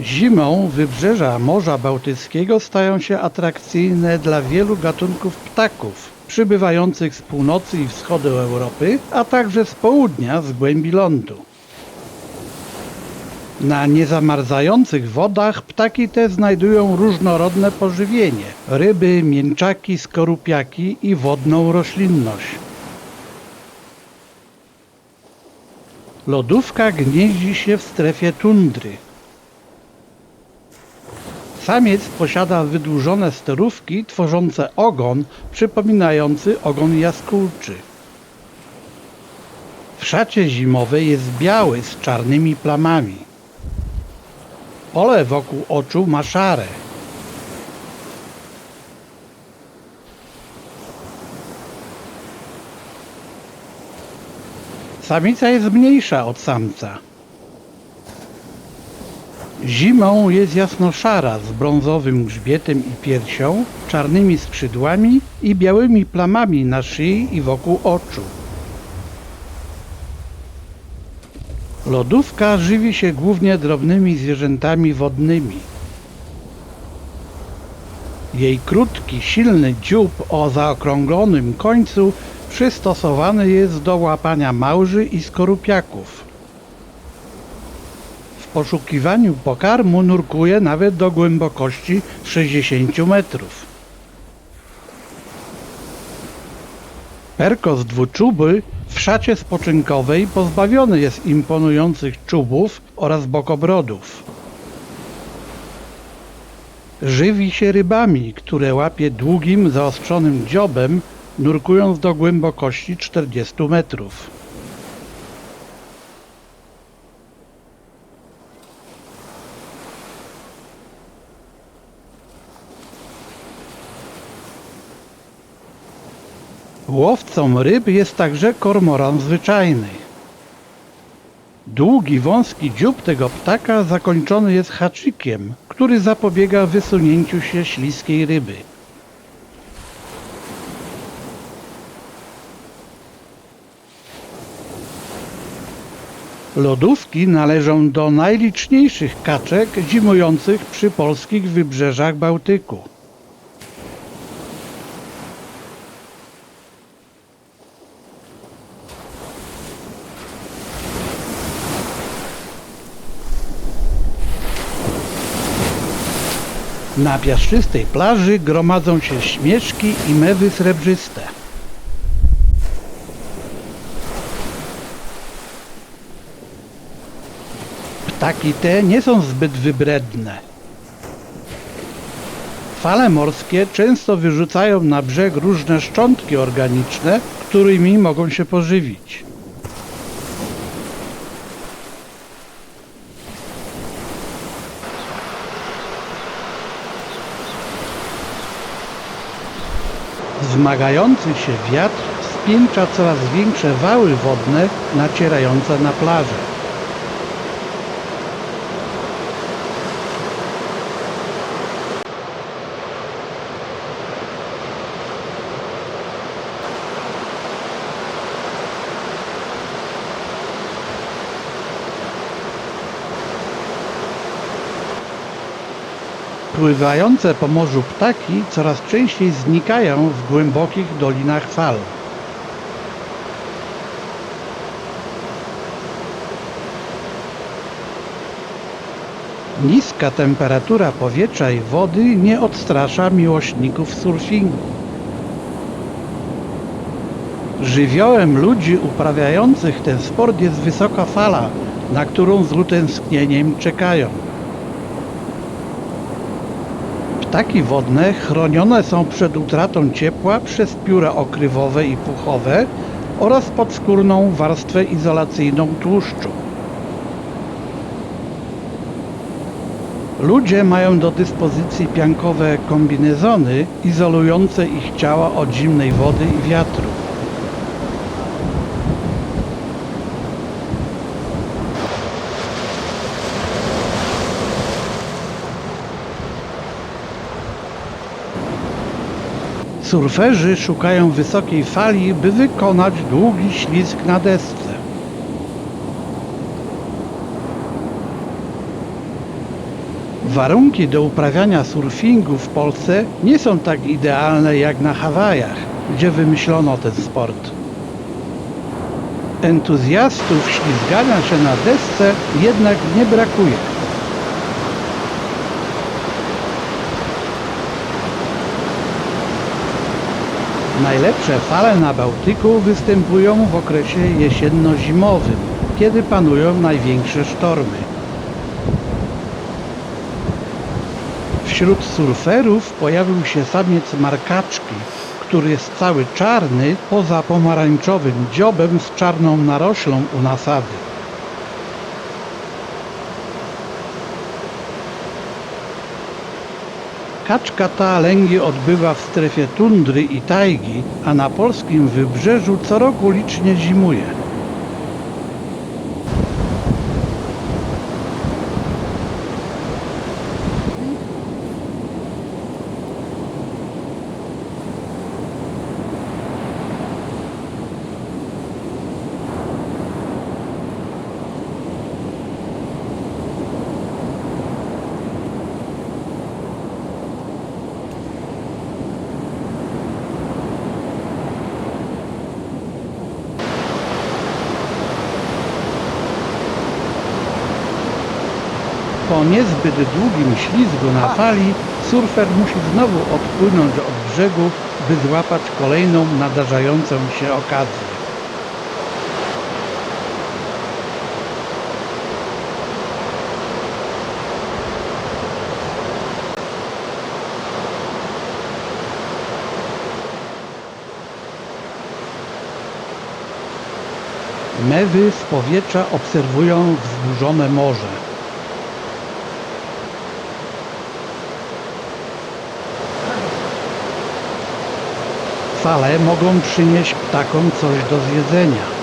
Zimą wybrzeża Morza Bałtyckiego stają się atrakcyjne dla wielu gatunków ptaków przybywających z północy i wschodu Europy, a także z południa, z głębi lądu. Na niezamarzających wodach ptaki te znajdują różnorodne pożywienie ryby, mięczaki, skorupiaki i wodną roślinność. Lodówka gnieździ się w strefie tundry. Samiec posiada wydłużone sterówki tworzące ogon przypominający ogon jaskółczy. W szacie zimowej jest biały z czarnymi plamami. Pole wokół oczu ma szare. Samica jest mniejsza od samca. Zimą jest jasno-szara z brązowym grzbietem i piersią, czarnymi skrzydłami i białymi plamami na szyi i wokół oczu. Lodówka żywi się głównie drobnymi zwierzętami wodnymi. Jej krótki, silny dziób o zaokrąglonym końcu przystosowany jest do łapania małży i skorupiaków. Poszukiwaniu pokarmu nurkuje nawet do głębokości 60 metrów. Perkos dwuczuby w szacie spoczynkowej pozbawiony jest imponujących czubów oraz bokobrodów. Żywi się rybami, które łapie długim, zaostrzonym dziobem, nurkując do głębokości 40 metrów. Łowcą ryb jest także kormoran zwyczajny. Długi, wąski dziób tego ptaka zakończony jest haczykiem, który zapobiega wysunięciu się śliskiej ryby. Lodówki należą do najliczniejszych kaczek zimujących przy polskich wybrzeżach Bałtyku. Na piaszczystej plaży gromadzą się śmieszki i mewy srebrzyste. Ptaki te nie są zbyt wybredne. Fale morskie często wyrzucają na brzeg różne szczątki organiczne, którymi mogą się pożywić. Wzmagający się wiatr spięcza coraz większe wały wodne nacierające na plażę. Pływające po morzu ptaki coraz częściej znikają w głębokich dolinach fal. Niska temperatura powietrza i wody nie odstrasza miłośników surfingu. Żywiołem ludzi uprawiających ten sport jest wysoka fala, na którą z utęsknieniem czekają. Ptaki wodne chronione są przed utratą ciepła przez pióra okrywowe i puchowe oraz podskórną warstwę izolacyjną tłuszczu. Ludzie mają do dyspozycji piankowe kombinezony izolujące ich ciała od zimnej wody i wiatru. Surferzy szukają wysokiej fali, by wykonać długi ślizg na desce. Warunki do uprawiania surfingu w Polsce nie są tak idealne jak na Hawajach, gdzie wymyślono ten sport. Entuzjastów ślizgania się na desce jednak nie brakuje. Najlepsze fale na Bałtyku występują w okresie jesienno-zimowym, kiedy panują największe sztormy. Wśród surferów pojawił się samiec markaczki, który jest cały czarny poza pomarańczowym dziobem z czarną naroślą u nasady. Kaczka ta lęgi odbywa w strefie tundry i tajgi, a na polskim wybrzeżu co roku licznie zimuje. Po niezbyt długim ślizgu na fali surfer musi znowu odpłynąć od brzegu, by złapać kolejną nadarzającą się okazję. Mewy z powietrza obserwują wzburzone morze. Fale mogą przynieść ptakom coś do zjedzenia.